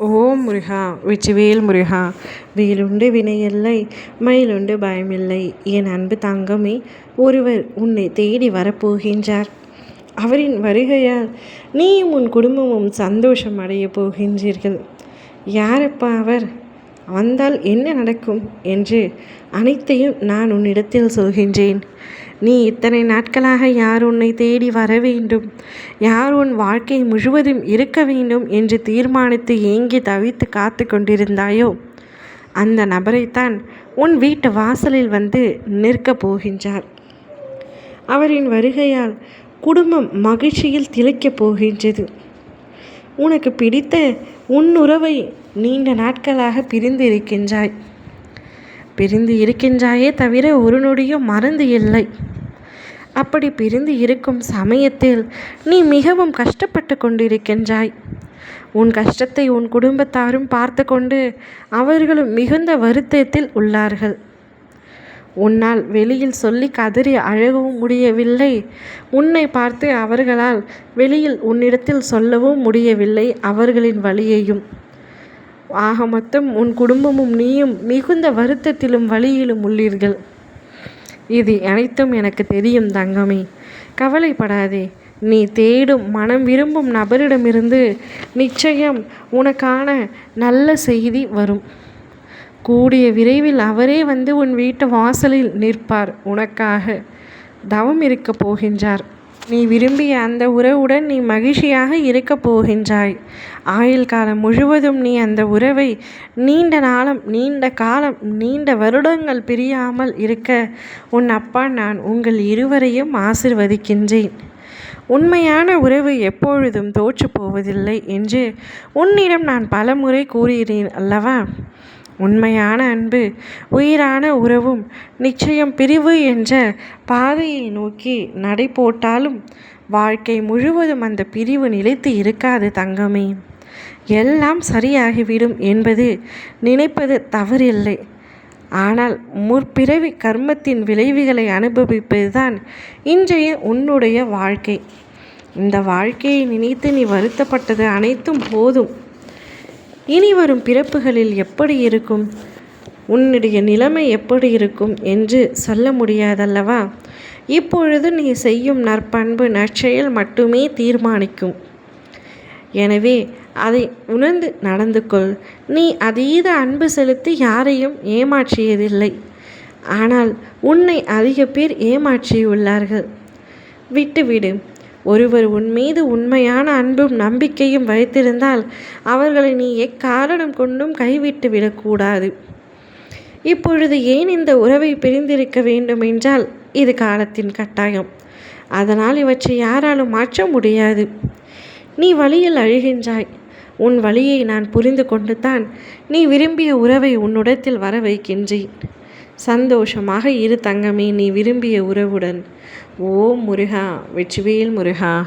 ஓம் முருகா வெற்றிவேல் முருகா வேலுண்டு வினையில்லை மயிலுண்டு பயமில்லை. என் அன்பு தங்கமே ஒருவர் உன்னை தேடி வரப்போகின்றார். அவரின் வருகையால் நீயும் உன் குடும்பமும் சந்தோஷம் அடைய போகின்றீர்கள். யாரப்பா அவர்? வந்தால் என்ன நடக்கும் என்று அனைத்தையும் நான் உன்னிடத்தில் சொல்கின்றேன். நீ இத்தனை நாட்களாக யார் உன்னை தேடி வர வேண்டும்? யார் உன் வாழ்க்கை முழுவதும் இருக்க வேண்டும் என்று தீர்மானித்து ஏங்கி தவித்து காத்து கொண்டிருந்தாயோ? அந்த நபரைத்தான் உன் வீட்டு வாசலில் வந்து நிற்கப் போகின்றார். அவரின் வருகையால் குடும்பம் மகிழ்ச்சியில் திளைக்கப் போகின்றது. உனக்கு பிடித்த உன் உறவை நீண்ட நாட்களாக பிரிந்து இருக்கின்றாய் பிரிந்து இருக்கின்றாயே தவிர ஒரு நொடியும் மறந்து இல்லை. அப்படி பிரிந்து இருக்கும் சமயத்தில் நீ மிகவும் கஷ்டப்பட்டு கொண்டிருக்கின்றாய். உன் கஷ்டத்தை உன் குடும்பத்தாரும் பார்த்து கொண்டு அவர்களும் மிகுந்த வருத்தத்தில் உள்ளார்கள். உன்னால் வெளியில் சொல்லி கதறி அழகவும் முடியவில்லை. உன்னை பார்த்து அவர்களால் வெளியில் உன்னிடத்தில் சொல்லவும் முடியவில்லை அவர்களின் வழியையும். ஆக மொத்தம் உன் குடும்பமும் நீயும் மிகுந்த வருத்தத்திலும் வழியிலும் உள்ளீர்கள். இது அனைத்தும் எனக்கு தெரியும் தங்கமே. கவலைப்படாதே. நீ தேடும் மனம் விரும்பும் நபரிடமிருந்து நிச்சயம் உனக்கான நல்ல செய்தி வரும். கூடிய விரைவில் அவரே வந்து உன் வீட்டு வாசலில் நிற்பார். உனக்காக தவம் இருக்கப் போகின்றார். நீ விரும்பிய அந்த உறவுடன் நீ மகிழ்ச்சியாக இருக்கப் போகின்றாய். ஆயுள் காலம் முழுவதும் நீ அந்த உறவை நீண்ட நாளம் நீண்ட காலம் நீண்ட வருடங்கள் பிரியாமல் இருக்க உன் அப்பா நான் உங்கள் இருவரையும் ஆசிர்வதிக்கின்றேன். உண்மையான உறவு எப்பொழுதும் தோற்று போவதில்லை என்று உன்னிடம் நான் பலமுறை கூறுகிறேன் அல்லவா? உண்மையான அன்பு உயிரான உறவும் நிச்சயம் பிரிவு என்ற பாதையை நோக்கி நடை போட்டாலும் வாழ்க்கை முழுவதும் அந்த பிரிவு நிலைத்து இருக்காது தங்கமே. எல்லாம் சரியாகிவிடும் என்பது நினைப்பது தவறில்லை. ஆனால் முற்பிறவி கர்மத்தின் விளைவுகளை அனுபவிப்பதுதான் இன்றைய உன்னுடைய வாழ்க்கை. இந்த வாழ்க்கையை நினைத்து நீ வருத்தப்பட்டது அனைத்தும் போதும். இனி வரும் பிறப்புகளில் எப்படி இருக்கும்? உன்னுடைய நிலைமை எப்படி இருக்கும் என்று சொல்ல முடியாதல்லவா? இப்பொழுது நீ செய்யும் நற்பண்பு நற்செயல் மட்டுமே தீர்மானிக்கும். எனவே அதை உணர்ந்து நடந்து கொள். நீ அதீத அன்பு செலுத்தி யாரையும் ஏமாற்றியதில்லை. ஆனால் உன்னை அதிக பேர் ஏமாற்றியுள்ளார்கள். விட்டுவிடு. ஒருவர் உன் மீது உண்மையான அன்பும் நம்பிக்கையும் வைத்திருந்தால் அவர்களை நீ எக்காரணம் கொண்டும் கைவிட்டு விடக்கூடாது. இப்பொழுது ஏன் இந்த உறவை பிரிந்திருக்க வேண்டும் என்றால் இது காலத்தின் கட்டாயம். அதனால் இவற்றை யாராலும் மாற்ற முடியாது. நீ வழியில் அழுகின்றாய். உன் வழியை நான் புரிந்து கொண்டு தான் நீ விரும்பிய உறவை உன்னிடத்தில் வர வைக்கின்றேன் சந்தோஷமாக இரு தங்கமே நீ விரும்பிய உறவுடன். ஓ முருகா வெற்றிவேல் முருகா.